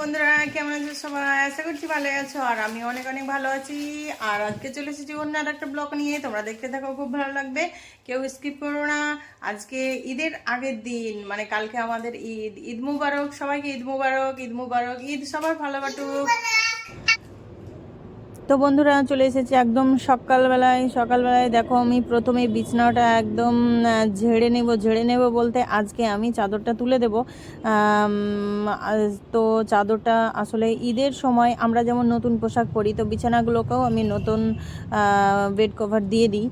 বন্ধুরা, কেমন আছো সবাই? আশা করছি ভালোই আছো, আর আমি অনেক অনেক ভালো আছি। আর আজকে চলে এসেছি অন্য আর একটা ব্লগ নিয়ে, তোমরা দেখতে থাকো, খুব ভালো লাগবে। কেউ স্কিপ করো না। আজকে ঈদের আগের দিন মানে কালকে আমাদের ঈদ ঈদ মুবারক, সবাইকে ঈদ মুবারক ঈদ মুবারক, ঈদ সবার ভালো তো বন্ধুরা, চলে এসেছি একদম সকালবেলায়। সকালবেলায় দেখো, আমি প্রথমে বিছনাটা একদম ঝেড়ে নেব ঝেড়ে নেব বলতে আজকে আমি চাদরটা তুলে দেব। তো চাদরটা আসলে ঈদের সময় আমরা যেমন নতুন পোশাক পরি, তো বিছানাগুলোকেও আমি নতুন বেড কভার দিয়ে দিই।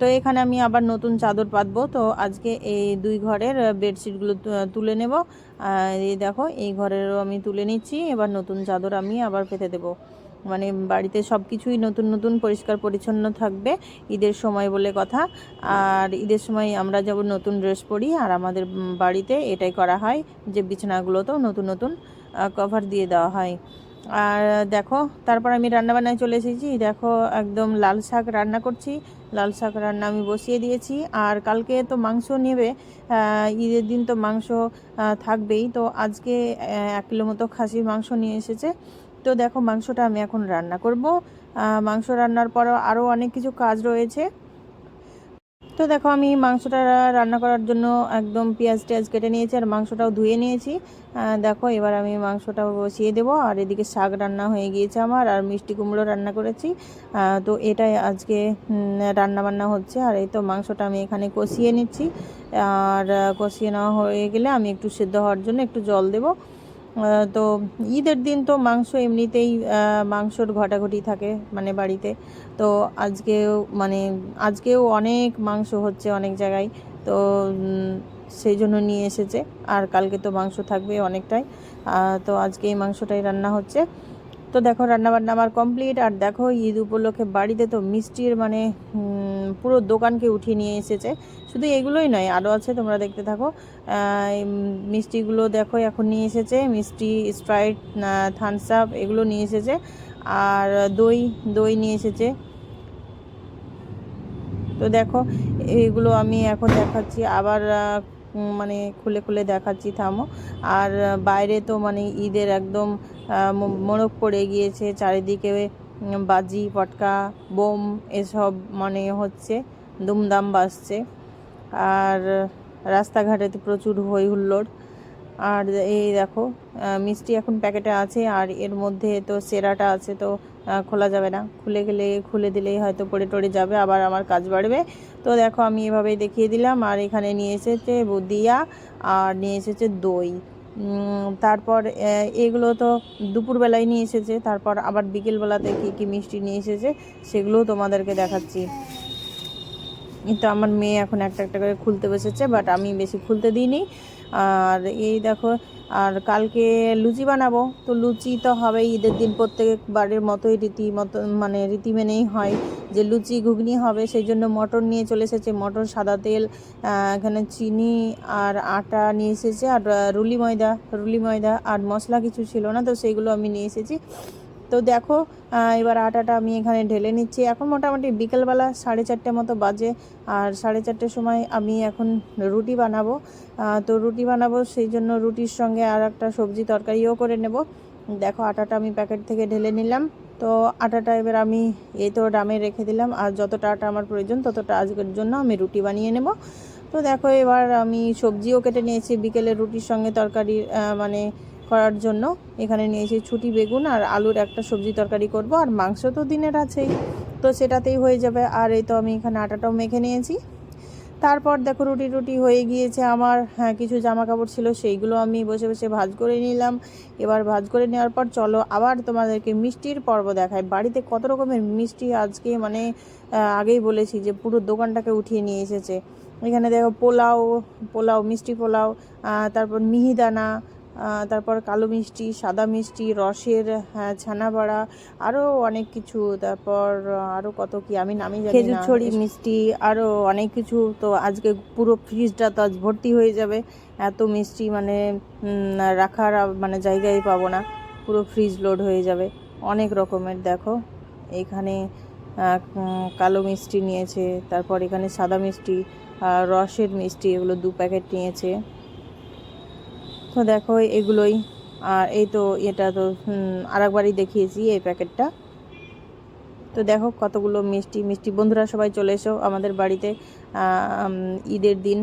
তো এখানে আমি আবার নতুন চাদর পাতবো। তো আজকে এই দুই ঘরের বেডশিটগুলো তুলে নেব। এই দেখো, এই ঘরেরও আমি তুলে নিচ্ছি। এবার নতুন চাদর আমি আবার পেতে দেবো। মানে বাড়িতে সব কিছুই নতুন নতুন, পরিষ্কার, পরিচ্ছন্ন থাকবে। ঈদের সময় বলে কথা। আর ঈদের সময় আমরা যেমন নতুন ড্রেস পরি, আর আমাদের বাড়িতে এটাই করা হয় যে বিছানাগুলোতেও নতুন নতুন কভার দিয়ে দেওয়া হয়। আর দেখো, তারপর আমি রান্নাবান্নায় চলে এসেছি। দেখো, একদম লাল শাক রান্না করছি। লাল শাক রান্না আমি বসিয়ে দিয়েছি। আর কালকে তো মাংস নেবে ঈদের দিন তো মাংস থাকবেই। তো আজকে এক কিলো মতো খাসির মাংস নিয়ে এসেছে। তো দেখো মাংসটা আমি এখন রান্না করব। মাংস রান্নার পরও আরও অনেক কিছু কাজ রয়েছে। তো দেখো আমি মাংসটা রান্না করার জন্য একদম পেঁয়াজ টেয়াজ কেটে নিয়েছি আর মাংসটাও ধুয়ে নিয়েছি। দেখো এবার আমি মাংসটা বসিয়ে দেবো আর এদিকে শাক রান্না হয়ে গিয়েছে আমার আর মিষ্টি কুমড়ো রান্না করেছি। তো এটাই আজকে রান্না বান্না হচ্ছে আর এই তো মাংসটা আমি এখানে কষিয়ে নিচ্ছি। আর কষিয়ে নেওয়া হয়ে গেলে আমি একটু সেদ্ধ হওয়ার জন্য একটু জল দেবো। তো ঈদের দিন তো মাংস এমনিতেই মাংসর ঘটাঘটি থাকে মানে বাড়িতে। তো আজকেও মানে আজকেও অনেক মাংস হচ্ছে অনেক জায়গায়। তো সেই জন্য নিয়ে এসেছে। আর কালকে তো মাংস থাকবে অনেকটাই। তো আজকে এই মাংসটাই রান্না হচ্ছে। তো দেখো, রান্নাবান্না আমার কমপ্লিট। আর দেখো, ঈদ উপলক্ষে বাড়িতে তো মিষ্টির মানে পুরো দোকানকে উঠিয়ে নিয়ে এসেছে। শুধু এগুলোই নয় আরও আছে, তোমরা দেখতে থাকো। মিষ্টিগুলো দেখো, এখন নিয়ে এসেছে। মিষ্টি, স্প্রাইট থামস আপ এগুলো নিয়ে এসেছে। আর দই দই নিয়ে এসেছে। তো দেখো, এগুলো আমি এখন দেখাচ্ছি। আবার মানে খুলে খুলে দেখাচ্ছি, থামো। আর বাইরে তো মানে ঈদের একদম মোড়ক পড়ে গিয়েছে, চারিদিকে বাজি পটকা বোম এসব মানে হচ্ছে দুমদাম বাজছে। আর রাস্তাঘাটে তো প্রচুর হই হুল্লোড় আর এই দেখো মিষ্টি এখন প্যাকেটে আছে আর এর মধ্যে তো সেরাটা আছে তো খোলা যাবে না। খুলে গেলে, খুলে দিলেই হয়তো পড়ে টড়ে যাবে, আবার আমার কাজ বাড়বে। তো দেখো, আমি এভাবেই দেখিয়ে দিলাম। আর এখানে নিয়ে এসেছে বুদিয়া, আর নিয়ে এসেছে দই। তারপর এগুলো তো দুপুরবেলায় নিয়ে এসেছে, তারপর আবার বিকেলবেলাতে কী কী মিষ্টি নিয়ে এসেছে, সেগুলোও তোমাদেরকে দেখাচ্ছি। কিন্তু আমার মেয়ে এখন একটা একটা করে খুলতে বসেছে বাট আমি বেশি খুলতে দিইনি। আর এই দেখো, আর কালকে লুচি বানাবো। তো লুচি তো হবে ঈদের দিন, প্রত্যেকবারের মতোই রীতি মতো মানে রীতি মেনেই হয় যে লুচি ঘুগনি হবে। সেই জন্য মটর নিয়ে চলে এসেছে। মটর, সাদা তেল এখানে চিনি আর আটা নিয়ে এসেছে। আর রুলি ময়দা রুলি ময়দা আর মশলা কিছু ছিল না, তো সেইগুলো আমি নিয়ে এসেছি। তো দেখো এবার আটাটা আমি এখানে ঢেলে নিচ্ছি। এখন মোটামুটি বিকেলবেলা সাড়ে চারটে মতো বাজে, আর সাড়ে চারটের সময় আমি এখন রুটি বানাবো। তো রুটি বানাবো, সেই জন্য রুটির সঙ্গে আর একটা সবজি তরকারিও করে নেব। দেখো, আটাটা আমি প্যাকেট থেকে ঢেলে নিলাম। তো আটাটা এবার আমি, এই তো ডামে রেখে দিলাম, আর যতটা আটা আমার প্রয়োজন ততটা আজকের জন্য আমি রুটি বানিয়ে নেব। তো দেখো, এবার আমি সবজিও কেটে নিয়েছি। বিকেলে রুটির সঙ্গে তরকারি মানে করার জন্য এখানে নিয়েছি ছুটি বেগুন আর আলুর একটা সবজি তরকারি করব আর মাংস তো দিনের আছেই। তো সেটাতেই হয়ে যাবে। আর এই তো আমি এখানে আটাটাও মেখে নিয়েছি। তারপর দেখো রুটি রুটি হয়ে গিয়েছে আমার। হ্যাঁ কিছু জামা কাপড় ছিল সেইগুলো আমি বসে বসে ভাজ করে নিলাম। এবার ভাজ করে নেওয়ার পর চলো আবার তোমাদেরকে মিষ্টির পর্ব দেখায় বাড়িতে কত রকমের মিষ্টি আজকে মানে আগেই বলেছি যে পুরো দোকানটাকে উঠিয়ে নিয়ে এসেছে। এখানে দেখো পোলাও পোলাও, মিষ্টি পোলাও তারপর মিহিদানা তারপর কালো মিষ্টি সাদা মিষ্টি রসের হ্যাঁ ছানা বড়া আরও অনেক কিছু। তারপর আরও কত কি আমি নামই জানি খেজুর ছড়ি মিষ্টি আরও অনেক কিছু। তো আজকে পুরো ফ্রিজটা তো আজ ভর্তি হয়ে যাবে। এত মিষ্টি মানে রাখার মানে জায়গায় পাবো না। পুরো ফ্রিজ লোড হয়ে যাবে। অনেক রকমের দেখো। এখানে কালো মিষ্টি নিয়েছে তারপর এখানে সাদা মিষ্টি রসের মিষ্টি এগুলো দু প্যাকেট নিয়েছে। তো দেখো, এগুলোই। আর এই তো এটা তো আরেকবারই দেখিয়েছি এই প্যাকেটটা। তো দেখো, কতগুলো মিষ্টি মিষ্টি। বন্ধুরা, সবাই চলে এসো আমাদের বাড়িতে। ঈদের দিন,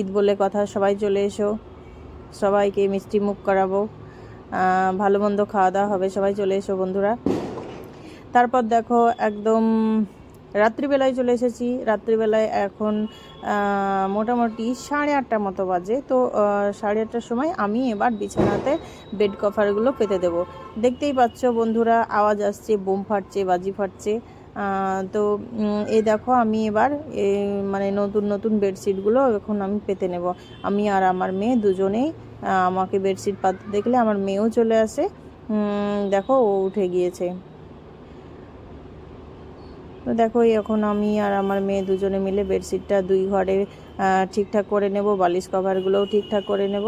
ঈদ বলে কথা, সবাই চলে এসো। সবাইকে মিষ্টি মুখ করাবো। ভালো মন্দ খাওয়া দাওয়া হবে, সবাই চলে এসো বন্ধুরা। তারপর দেখো, একদম রাত্রিবেলায় চলে এসেছি। রাত্রিবেলায় এখন মোটামুটি সাড়ে আটটা মতো বাজে। তো সাড়ে আটটার সময় আমি এবার বিছানাতে বেড কভারগুলো পেতে দেব। দেখতেই পাচ্ছ বন্ধুরা, আওয়াজ আসছে, বোম ফাটছে, বাজি ফাটছে। তো এই দেখো আমি এবার মানে নতুন নতুন বেডশিটগুলো এখন আমি পেতে নেব। আমি আর আমার মেয়ে দুজনেই আমাকে বেডশিট পাততে দেখলে আমার মেয়েও চলে আসে। দেখো ও উঠে গিয়েছে। তো দেখো, এখন আমি আর আমার মেয়ে দুজনে মিলে বেডশিটটা দুই ঘরে ঠিকঠাক করে নেব, বালিশ কভারগুলোও ঠিকঠাক করে নেব।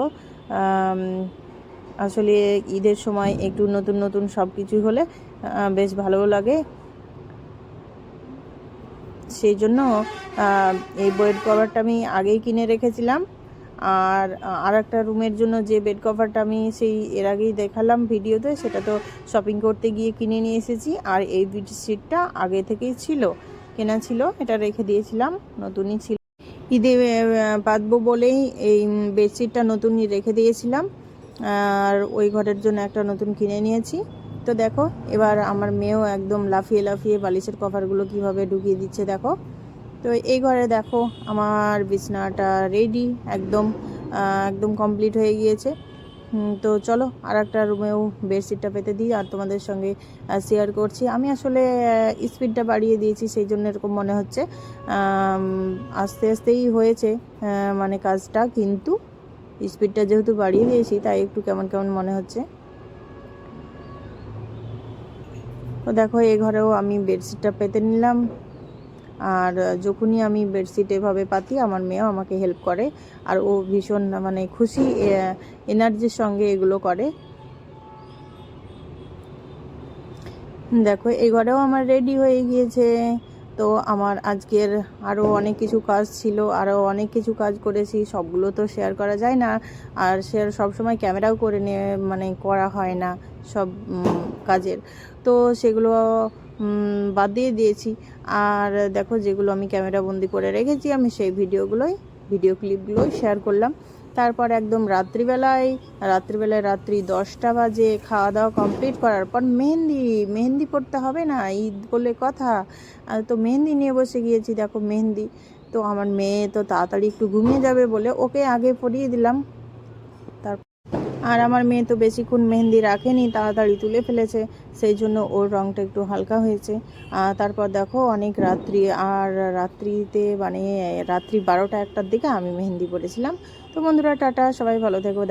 আসলে ঈদের সময় একটু নতুন নতুন সব কিছু হলে বেশ ভালোও লাগে। সেই জন্য এই বেড কভারটা আমি আগেই কিনে রেখেছিলাম। আর আর একটা রুমের জন্য যে বেড কভারটা আমি সেই, এর আগেই দেখালাম ভিডিওতে, সেটা তো শপিং করতে গিয়ে কিনে নিয়ে এসেছি। আর এই বেডশিটটা আগে থেকেই ছিল, কেনা ছিল, এটা রেখে দিয়েছিলাম, নতুনই ছিল। ঈদে পাতবো বলেই এই বেডশিটটা নতুনই রেখে দিয়েছিলাম। আর ওই ঘরের জন্য একটা নতুন কিনে নিয়েছি। তো দেখো, এবার আমার মেয়েও একদম লাফিয়ে লাফিয়ে বালিশের কভারগুলো কীভাবে ঢুকিয়ে দিচ্ছে, দেখো। তো এই ঘরে দেখো আমার বিছনাটা রেডি একদম একদম কমপ্লিট হয়ে গিয়েছে। তো চলো আর একটা রুমেও বেডশিটটা পেতে দিই আর তোমাদের সঙ্গে শেয়ার করছি। আমি আসলে স্পিডটা বাড়িয়ে দিয়েছি, সেই জন্য এরকম মনে হচ্ছে। আস্তে আস্তেই হয়েছে মানে কাজটা, কিন্তু স্পিডটা যেহেতু বাড়িয়ে দিয়েছি, তাই একটু কেমন কেমন মনে হচ্ছে। তো দেখো এই ঘরেও আমি বেডশিটটা পেতে নিলাম। আর যখনই আমি বেডশিট এভাবে পাতি, আমার মেয়েও আমাকে হেল্প করে। আর ও ভীষণ মানে খুশি এনার্জির সঙ্গে এগুলো করে। দেখো এই ঘরেও আমার রেডি হয়ে গিয়েছে। তো আমার আজকের আরও অনেক কিছু কাজ ছিল, আরও অনেক কিছু কাজ করেছি, সবগুলো তো শেয়ার করা যায় না। আর শেয়ার সবসময় ক্যামেরাও করে নিয়ে মানে করা হয় না সব কাজের। তো সেগুলো বাদ দিয়ে দিয়েছি। আর দেখো যেগুলো আমি ক্যামেরা বন্দি করে রেখেছি, আমি সেই ভিডিওগুলোই, ভিডিও ক্লিপগুলোই শেয়ার করলাম। তারপর একদম রাত্রিবেলায় রাত্রিবেলায় রাত্রি দশটা বাজে খাওয়া দাওয়া কমপ্লিট করার পর মেহেন্দি মেহেন্দি পড়তে হবে না, ঈদ বলে কথা। তো মেহেন্দি নিয়ে বসে গিয়েছি, দেখো মেহেন্দি। তো আমার মেয়ে তো তাড়াতাড়ি একটু ঘুমিয়ে যাবে বলে ওকে আগে পরিয়ে দিলাম। আর আমার মেয়ে তো বেশিক্ষণ মেহেন্দি রাখেনি, তাড়াতাড়ি তুলে ফেলেছে, সেই জন্য ওর রঙটা একটু হালকা হয়েছে। তারপর দেখো অনেক রাত্রি, আর রাত্রিতে মানে রাত্রি বারোটা একটার দিকে আমি মেহেন্দি পরেছিলাম। তো বন্ধুরা, টাটা, সবাই ভালো থেকো